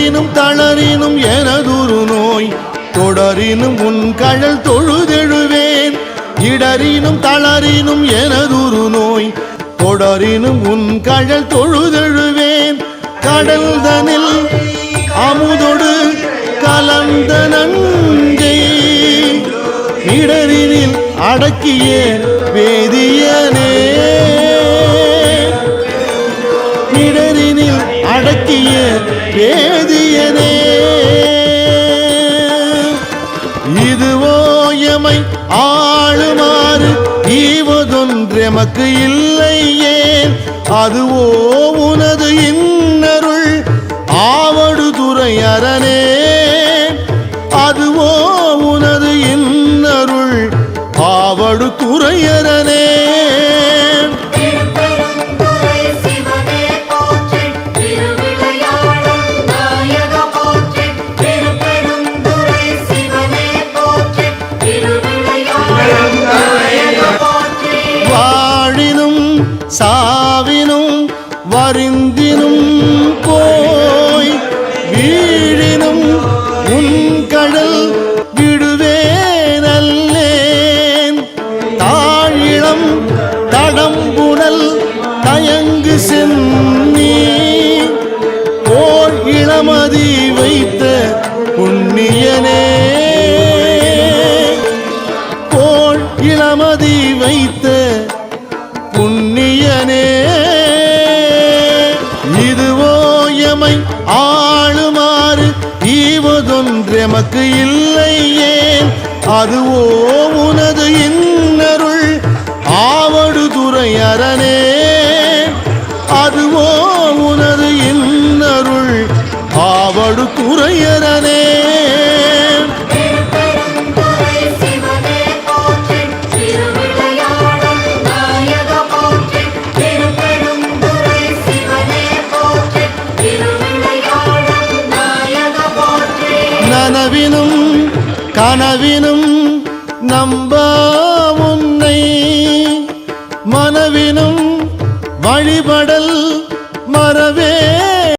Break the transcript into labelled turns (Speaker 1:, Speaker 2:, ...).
Speaker 1: தொடரினும் தளரினும் எனதுரு நோய். தொடரினும் உன் கழல் தொழுதெழுவேன். இடரினும் தளரினும் எனதுரு நோய். தொடரினும் உன் கழல் தொழுதெழுவேன். கடல் தனில் அமுதொடு கலந்த நஞ்சை இடரினில் அடக்கிய வேதிய வேதியனே இதுவோ எமை ஆளுமாறு ஈவதொன்றெமக்கு இல்லை ஏன்? அதுவோ உனது இன்னருள் ஆவடு துறை அரணே. சாவினும் வருந்தினும் போய் வீழினும் உன் கடல் விடுவேனல்லேன். தாழிடம் தடம்புணல் தயங்கு சென்னி. போர் இளமதி வைத்த புண்ணியனே. போர் இளமதி வைத்த எமக்கு இல்லை ஏன் அதுவோ உனது இன்னருள் கனவினும் கனவினும் நம்பா உன்னை. மனவினும் வழிபடல் மறவே